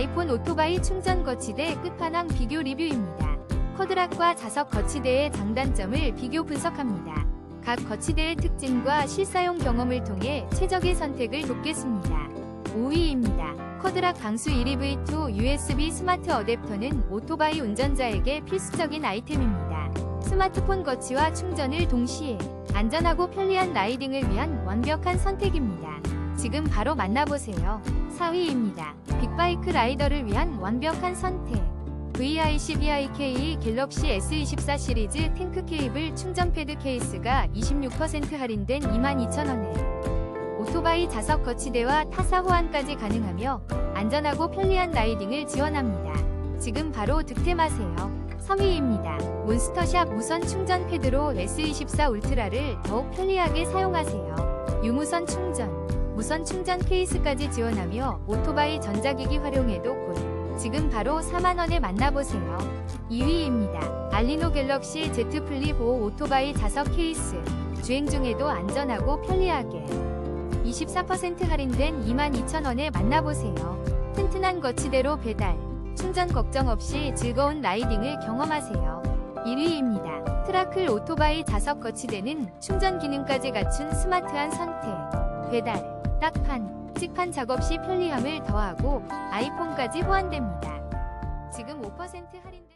아이폰 오토바이 충전 거치대 끝판왕 비교 리뷰입니다. 쿼드락과 자석 거치대의 장단점을 비교 분석합니다. 각 거치대의 특징과 실사용 경험을 통해 최적의 선택을 돕겠습니다. 5위입니다. 쿼드락 방수 1EV2 USB 스마트 어댑터는 오토바이 운전자에게 필수적인 아이템입니다. 스마트폰 거치와 충전을 동시에 안전하고 편리한 라이딩을 위한 완벽한 선택입니다. 지금 바로 만나보세요. 4위입니다. 빅바이크 라이더를 위한 완벽한 선택. VICBIK 갤럭시 S24 시리즈 탱크 케이블 충전 패드 케이스가 26% 할인된 22,000원에 오토바이 자석 거치대와 타사 호환까지 가능하며 안전하고 편리한 라이딩을 지원합니다. 지금 바로 득템하세요. 3위입니다. 몬스터샵 무선 충전 패드로 S24 울트라를 더욱 편리하게 사용하세요. 유무선 충전, 무선 충전 케이스까지 지원하며 오토바이 전자기기 활용에도 굿. 지금 바로 4만원에 만나보세요. 2위입니다. 알리노 갤럭시 Z 플립 5 오토바이 자석 케이스. 주행 중에도 안전하고 편리하게. 24% 할인된 22,000원에 만나보세요. 튼튼한 거치대로 배달. 충전 걱정 없이 즐거운 라이딩을 경험하세요. 1위입니다. 트라클 오토바이 자석 거치대는 충전 기능까지 갖춘 스마트한 선택. 배달, 딱판, 찍판 작업 시 편리함을 더하고 아이폰까지 호환됩니다. 지금 5% 할인